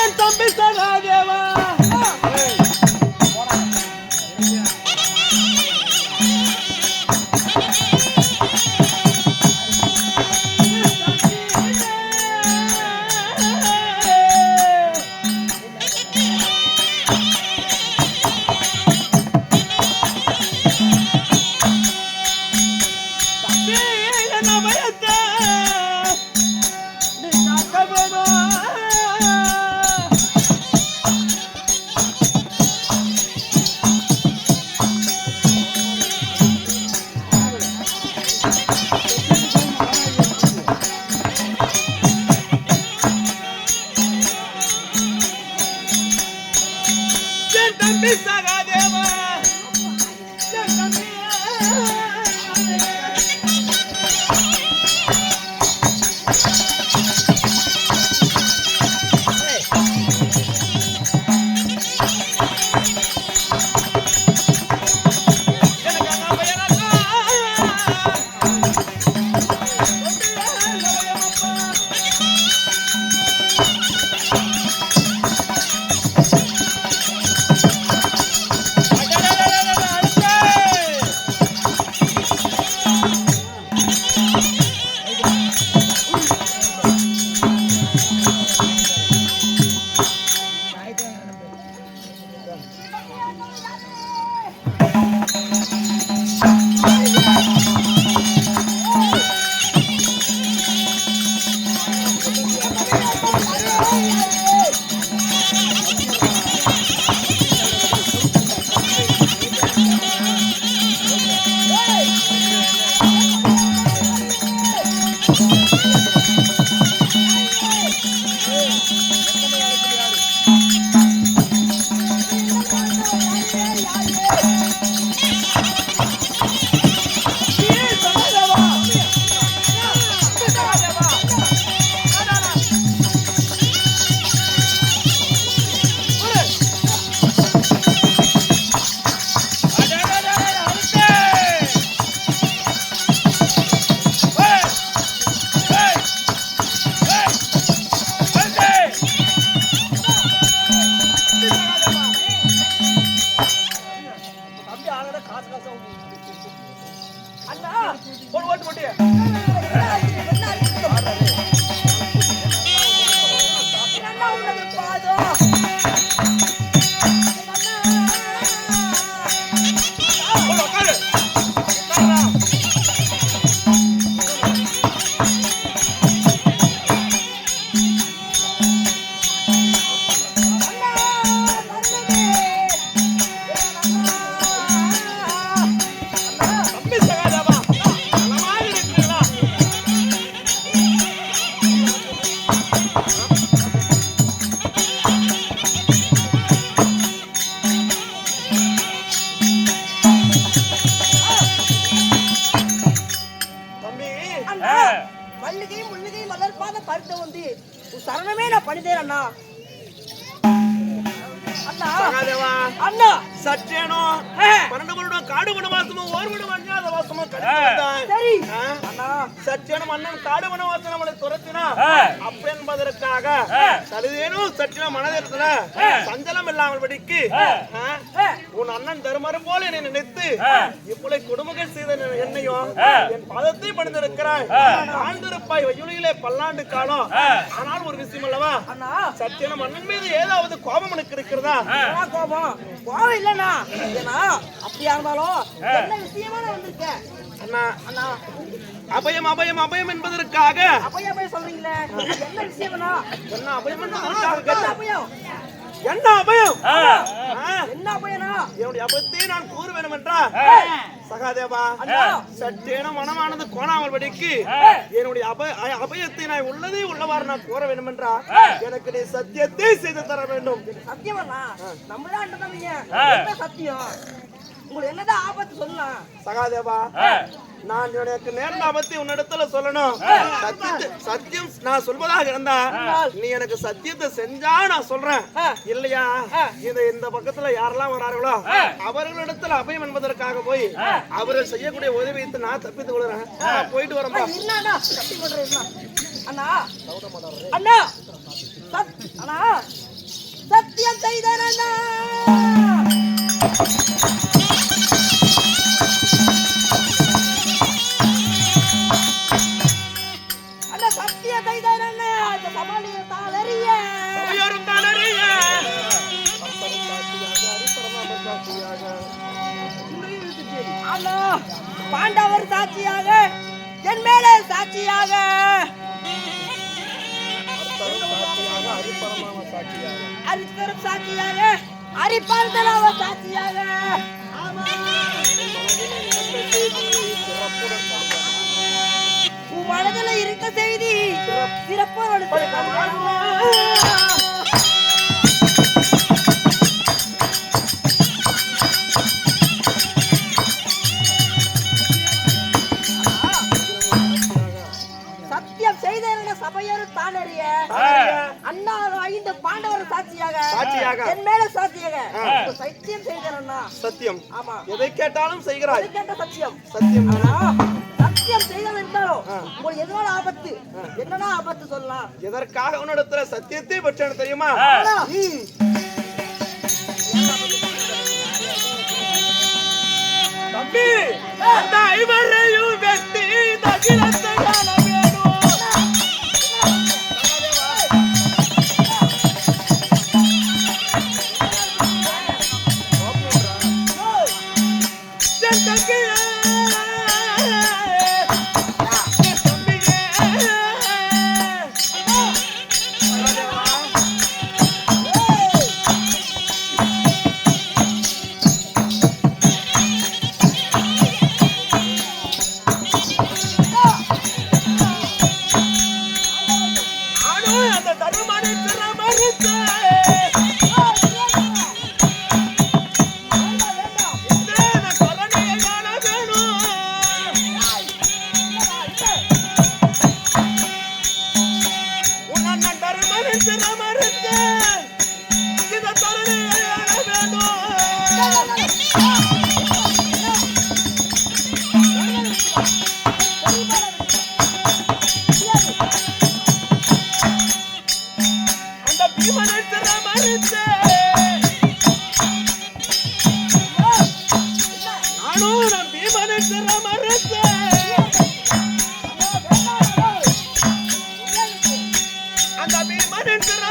என் தம்பி சகாதேவா. அண்ணா ஒரு ஓட்டு போட்டியா. பன்னெண்டு வருடம் காடு ஓர் அஞ்ஞாத வாசமும் சரி? அண்ணா. காடு வனவாசம் நம்மளை துரத்தினா அப்ப என்பதற்காக சலுதேனும் சற்றின மனதிற்குல சஞ்சலம் இல்லாமல் படிக்கு ஆ, உன் அண்ணன் தருமரும் போல என்னை நினைத்து இப்பொழுது கொடுமைகள் செய்த என்னையும் என் பாதத்தை பணிந்திருக்கிறாய். ஆண்டிருப்பாய் வயுளியிலே பல்லாண்டு காலம் ஆனால் ஒரு விஷயம் அல்லவா? அண்ணா. சத்தியன மன்னன் மீது ஏதாவது கோபம் உனக்கு இருக்கிறதா? கோபம்? கோபம் இல்லண்ணா. அப்படியா இருந்தாலும் என்ன விஷயமா நான் வந்திருக்கேன்? அண்ணா. அண்ணா. அபயம் அபயம் அபயம் என்பதற்காக. அப்பையா போய் சொல்றீங்களே. என்ன விஷயம்னா? என்ன அபயம் என்பதற்காக. என்ன அபயம்? என்ன அப்பையனா என்னுடைய அபத்தை நான் கூற வேண்டும் என்றா சகாதேவா அண்ணா. சற்றேனும் மனமானது கோணாமல் படிக்கு என்னுடைய அப அபயத்தை நான் உள்ளதே உள்ளவாறு நான் கூற வேண்டும் என்றா எனக்கு நீ சத்தியத்தை செய்து தர வேண்டும். சத்தியமண்ணா நம்ம தான் அண்ணன் தம்பிங்க என்ன சத்தியம்? உங்களுக்கு என்னதான் ஆபத்து சொல்லலாம்? சகாதேவா நான் எனக்கு நேர்ந்த ஆபத்தை உன்னிடத்துல சொல்லணும். சத்தியத்தை சத்தியம் நான் சொல்வதாக இருந்தா நீ எனக்கு சத்தியத்தை செஞ்சா நான் சொல்றேன். இல்லையா? இந்த இந்த பக்கத்துல யாரெல்லாம் வரார்களோ அவர்களிடத்துல அபயம் என்பதற்காக போய் அவர்கள் செய்யக்கூடிய உதவியை நான் தப்பித்துக் கொள்றேன் போயிட்டு பண்றேன் அண்ணா அண்ணா. ஆனா சத்தியம் செய்தேன் அண்ணா அண்ணா. சாட்சியாக என் மேலே சாட்சியாக. அரித்தரும் சாட்சியாக அரிப்பார்த்தனாவ சாட்சியாக. உன் மனதில் இருக்க செய்தி சிறப்போடு சத்தியம். ஆமா. எதை கேட்டாலும் செய்கிறாய். கேட்ட சத்தியம். சத்தியம். ஆனா சத்தியம் செய்தல் இருந்தாலும் உங்களுக்கு எதனால ஆபத்து? என்னன்னா ஆபத்து சொல்லலாம். எதற்காக உன்னிடத்துல சத்தியத்தை பெற்றேன்னு தெரியுமா. தம்பி அந்த ஐவரையும் வெட்டி தகிலத்தை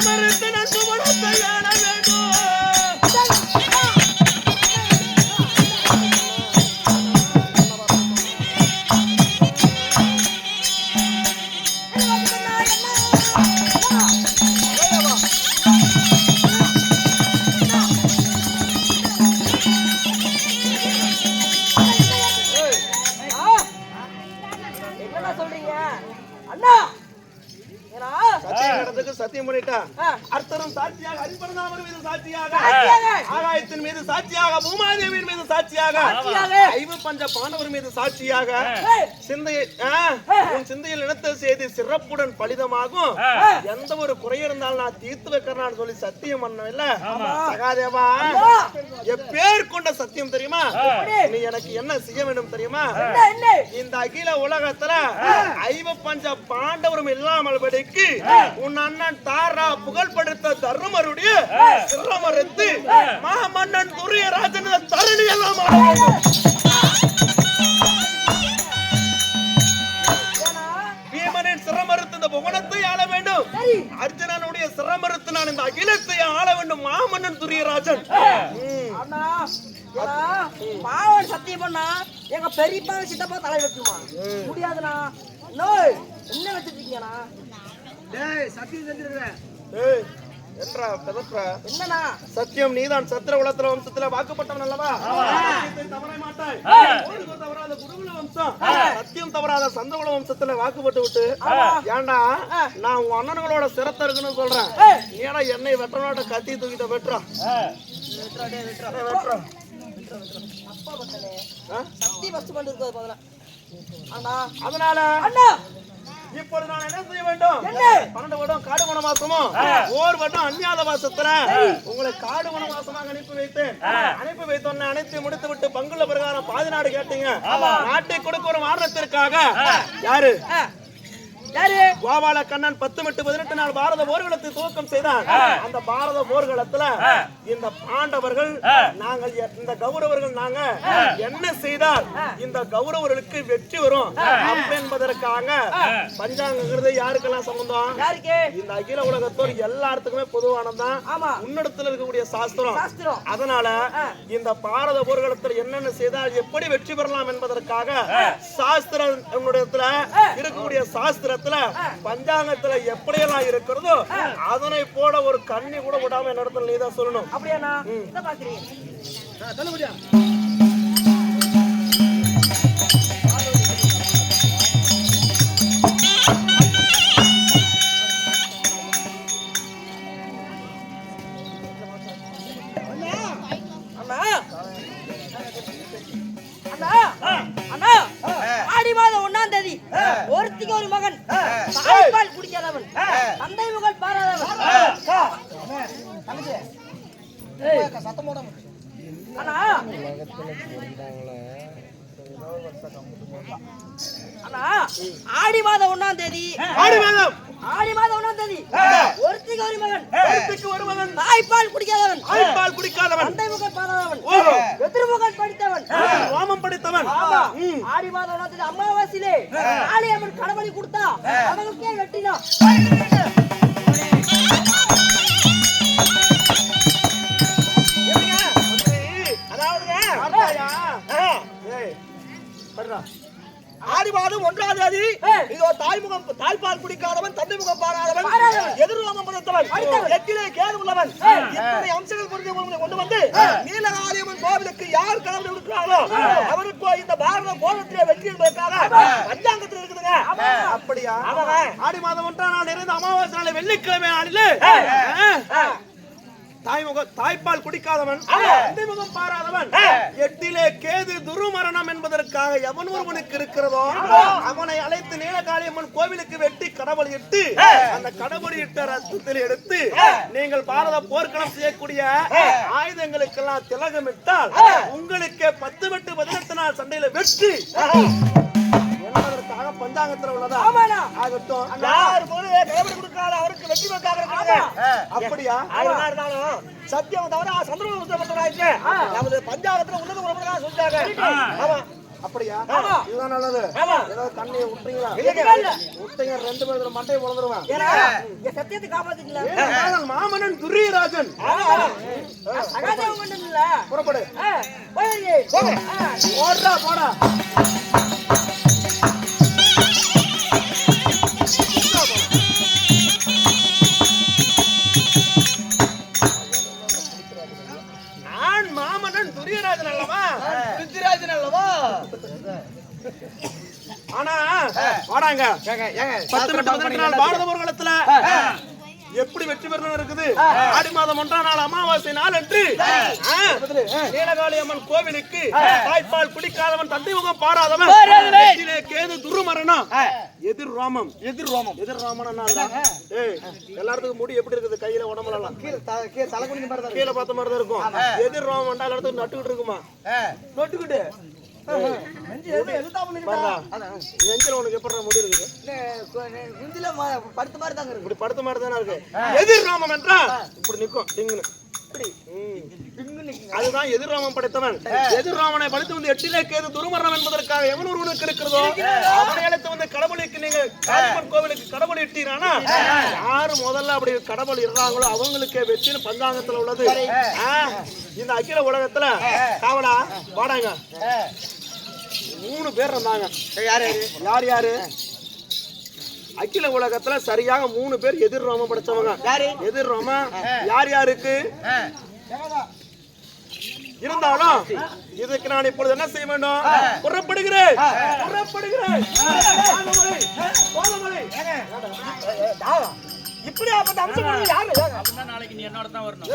amarrete நடந்ததுக்கு சத்தியம் பண்ணிட்டா. ஆ, அர்த்தரும் சாட்சியாக மீது சாட்சியாக. ஆகாயத்தின் மீது சாட்சியாக பூமாதேவியின் மீது சாட்சியாக. ஐவ பஞ்ச பாண்டவர் மீது சாட்சியாக சிந்தையை உன் சிந்தையில் நினைத்த செய்தி சிறப்புடன் பலிதமாகும். எந்த ஒரு குறை இருந்தாலும் நான் தீர்த்து வைக்கிறேன்னு சொல்லி சத்தியம் பண்ணல சகாதேவா எப்பேர் கொண்ட சத்தியம் தெரியுமா? நீ எனக்கு என்ன செய்ய வேண்டும் தெரியுமா? இந்த அகில உலகத்துல ஐவ பஞ்ச பாண்டவரும் இல்லாமல் படிக்கு. உன் அண்ணன் தாரா புகழ்படுத்த தர்மருடைய சிரமறுத்து மாமன்னன் துரியராஜன் தருணி எல்லாம் பீமனின் சிரமறுத்து இந்த புவனத்தை ஆள வேண்டும். அர்ஜுனனுடைய சிரமறுத்து நான் இந்த அகிலத்தை ஆள வேண்டும் மாமன்னன் துரியராஜன். பாவன் சத்தியம் பண்ணா எங்க பெரியப்பா சித்தப்பா தலை வெட்டுமா? முடியாதுண்ணா. நோய் என்ன வச்சிருக்கீங்கண்ணா? ஏய், என்றா பெதற்றா? என்னண்ணா சத்தியம் நீதான் சத்திர குலத்துல வம்சத்துல வாக்குப்பட்டவன் அல்லவா? தவற மாட்டாய். தவறாத குருகுல வம்சம். சத்தியம் தவறாத சந்திரகுல வம்சத்துல வாக்குப்பட்டு விட்டு ஏன்டா நான் உன் அண்ணன்களோட சிரத்தை இருக்குன்னு சொல்றேன். ஏன்னா என்னை வெட்டனோட கத்தி தூக்கிட்ட வெட்டுறா. வெட்டுறா அப்பா பத்தலே ஆ? சக்தி ஃபஸ்ட் பண்ணி இருக்கிறது அதனால? அண்ணா. இப்பொழுது நான் என்ன செய்ய வேண்டும்? பன்னெண்டு வருடம் காடு வனவாசமும் ஓர் வருடம் அந்நியாத வாசத்துல உங்களை காடு வனவாசமாக அனுப்பி வைத்தேன். அனுப்பி வைத்தோன்னு அனைத்து முடித்து விட்டு பங்குள்ள பிரகாரம் பாதி நாடு கேட்டீங்க. நாட்டை கொடுக்க ஒரு ஆ, யாரு? கோபால கண்ணன் பத்து மட்டு பதினெட்டு நாள் பாரத போர்க்களத்தை துவக்கம் செய்தான் அந்த பாரத போர்க்களத்துல இந்த பாண்டவர்கள் நாங்கள் இந்த கௌரவர்கள் நாங்க என்ன செய்தால் இந்த கௌரவர்களுக்கு வெற்றி வரும். என்பதற்காக பஞ்சாங்கிறது யாருக்கெல்லாம் சம்பந்தம்? இந்த அகில உலகத்தோர் எல்லாத்துக்குமே பொதுவானதுதான் ஆமா. உன்னிடத்துல இருக்கக்கூடிய சாஸ்திரம். சாஸ்திரம். அதனால இந்த பாரத போர்க்களத்துல என்னென்ன செய்தால் எப்படி வெற்றி பெறலாம் என்பதற்காக சாஸ்திரம் இருக்கக்கூடிய சாஸ்திரத்துல பஞ்சாங்கத்துல எப்படியெல்லாம் இருக்கிறதோ அதனை போல ஒரு கண்ணி கூட விடாம சொல்லணும். அண்ணா. அண்ணா. ஆடி மாதம் ஒண்ணாம் தேதி. ஒருத்திக்கு ஒரு மகன் தாய்ப்பால் குடிக்காதவன் தந்தை மகள் பாராதவன் அண்ணா அண்ணா ஆடி மாதம் ஒண்ணாம் தேதி ஆடி வேதம் ஆடி மாதம் ஒண்ணாம் தேதி ஒருத்திக்கு ஒரு மகன் ஒருத்திக்கு ஒரு மகன் தாய்ப்பால் குடிக்காதவன். தாய்ப்பால் குடிக்காதவன். தந்தை மகன் பாராதவன். ஓஹோ. எதிர்முகன் படித்தவன். ரோமம் படித்தவன். ஆடி தேதி அமாவாசையிலே காளியம்மன் கடவுளை கொடுத்தா அவங்களுக்கே வெட்டினா ஆடி மாதம் ஒன்றாம் தேதி. இதோ தாய்முகம் தாய்ப்பால் குடிக்காதவன் தந்தை முகம் பாராதவன். எதிர்வாமம் படைத்தவன். எட்டிலே கேது உள்ளவன். இத்தனை அம்சங்கள் புரிந்து கொண்டு- கொண்டு வந்து நீலகாளியம்மன் கோவிலுக்கு யார் கடவுள் இருக்கிறார்களோ அவருக்கு இந்த பாரத போராட்டத்திலே வெற்றி என்பதற்காக பஞ்சாங்கத்தில் இருக்குதுங்க. அப்படியா. ஆடி மாதம் ஒன்றாம் நாள் இருந்து அமாவாசை நாள் வெள்ளிக்கிழமை நாளில். தாய்முக தாய்ப்பால் குடிக்காதவன் முகம் பாராதவன். எட்டிலே கேது துருமரணம் என்பதற்காக எவன் ஒருவனுக்கு இருக்கிறதோ அவனை அழைத்து நீலகாளியம்மன் கோவிலுக்கு வெட்டி கடவுள் இட்டு அந்த கடவுள் இட்ட ரத்தத்தில் எடுத்து நீங்கள் பாரத போர்க்களம் செய்யக்கூடிய ஆயுதங்களுக்கெல்லாம் திலகமிட்டால் உங்களுக்கு பத்து வெட்டு பதினெட்டு நாள் சண்டையில வெற்றி. பஞ்சாங்கத்துல உள்ளதா? ஆமாண்ணா. ஆகட்டும். யார் போல கடவுள் கொடுக்காத அவருக்கு வெற்றி இருக்காங்க அப்படியா? ஆயிரம் இருந்தாலும் சத்தியம் தவிர சந்திரபாபு நமது பஞ்சாபத்துல உன்னத உறவுகளாக சொல்லிட்டாங்க. ஆமா. அப்படியா. இதுதான் நல்லது. ஏதாவது தண்ணியை விட்டுறீங்களா. விட்டீங்க ரெண்டு பேரும் மண்டையை உழந்துருவேன் சத்தியத்தை காப்பாத்திக்கல மாமனன் துரியராஜன். புறப்படு. போடா போடா. பாரத போர்க்களத்துல எப்படி வெற்றி பெறணும் இருக்குது? ஆடி மாதம் ஒன்றாம் நாள் அமாவாசை நாள் என்று நீலகாளி அம்மன் கோவிலுக்கு தாய்ப்பால் குடிக்காதவன் தந்தை முகம் பாராதவன் கேது துருமரணம். எதிர் ராமம். எதிர் ரோமம். எதிர் ராமன் எல்லாத்துக்கும் முடி எப்படி இருக்குது? கையில உடம்புல எல்லாம் தலை குடிக்க மாதிரி கீழே பார்த்த மாதிரி தான் இருக்கும். எதிர் ராமம் எல்லா இடத்துக்கும் நட்டுக்கிட்டு இருக்குமா? நொட்டுக்கிட்டு. உனக்கு எப்படி முடி இருக்குது? படுத்த மாதிரி தாங்க இருக்கு. இப்படி படுத்த மாதிரி தானே இருக்கு. எதிர் ராமம் என்றா? இப்படி நிக்கும் டிங்குன்னு. அதுதான் எதிர்ராமன் படைத்தவன். எதிர்ராமனை படைத்து வந்து எட்டிலே கேது துருமரணம் என்பதற்காக எவன் ஒருவனுக்கு இருக்கிறதோ அவனை அழைத்து வந்து கடவுளுக்கு நீங்க காளியம்மன் கோவிலுக்கு கடவுள் இட்டீரானா? யாரு முதல்ல அப்படி கடவுள் இடுறாங்களோ அவங்களுக்கே வெற்றின்னு பஞ்சாங்கத்துல உள்ளது. இந்த அகில உலகத்துல காவலா வாடாங்க மூணு பேர் இருந்தாங்க. யார் யார்? யாரு அகில உலகத்துல சரியாக மூணு பேர் எதிர் ரோம படைச்சவங்க. எதிர் ரோம. யார் யாருக்கு? இருந்தாலும் இதுக்கு நான் இப்பொழுது என்ன செய்ய வேண்டும்? புறப்படுகிறேன் புறப்படுகிறேன். இப்படி அப்ப அம்சம் யாரு அப்படின்னா நாளைக்கு நீ என்னோட தான் வரணும்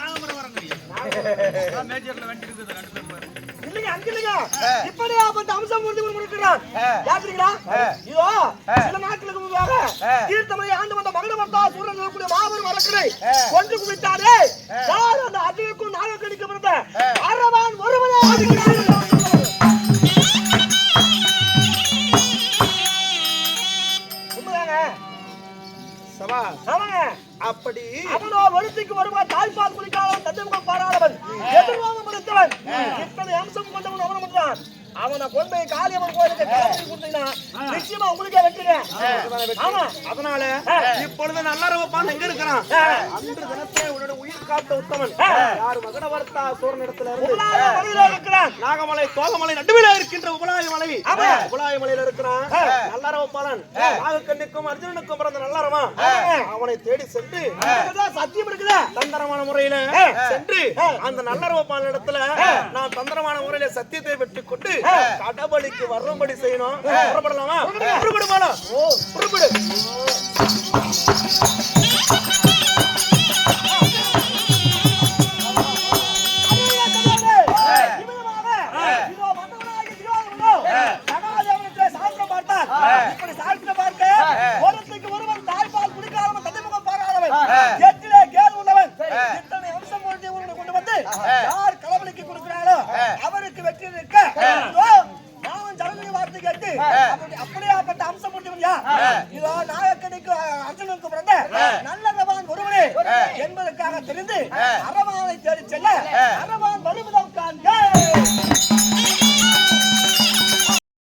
நாங்க மட்டும் வர முடியும் மேஜர்ல வண்டி இருக்குது ரெண்டு பேர் பாரு. இல்லைங்க அங்க இல்லைங்க இப்படி அப்ப அம்சம் வந்து இருக்கிறான் யாருங்களா இதோ சில நாட்களுக்கு முன்பாக தீர்த்தமலை ஆண்டு வந்த மகன வந்தா சூரன் சொல்லக்கூடிய மாபெரும் அரக்கனை கொன்று குவித்தாரே. யார் அந்த அதிகக்கும் நாக கணிக்க பிறந்த அரவான் ஒருவனே உண்மை இருக்கின்ற உபலாய மலை. உபலாய மலையில இருக்கிறான் நல்லறவ பாலன். நாகக்கண்ணுக்கும் அர்ஜுனனுக்கும் பிறந்த நல்லறவா அவனை தேடி சென்று சத்தியம் இருக்குதா? தந்திரமான முறையில சென்று அந்த நல்லறவ பாலன் இடத்துல நான் தந்திரமான முறையில சத்தியத்தை வெற்றி கொண்டு கடபடிக்கு வரும்படி செய்யணும். புறப்படலாமா? புறப்படு பாலம் புறப்படு. அவருக்கு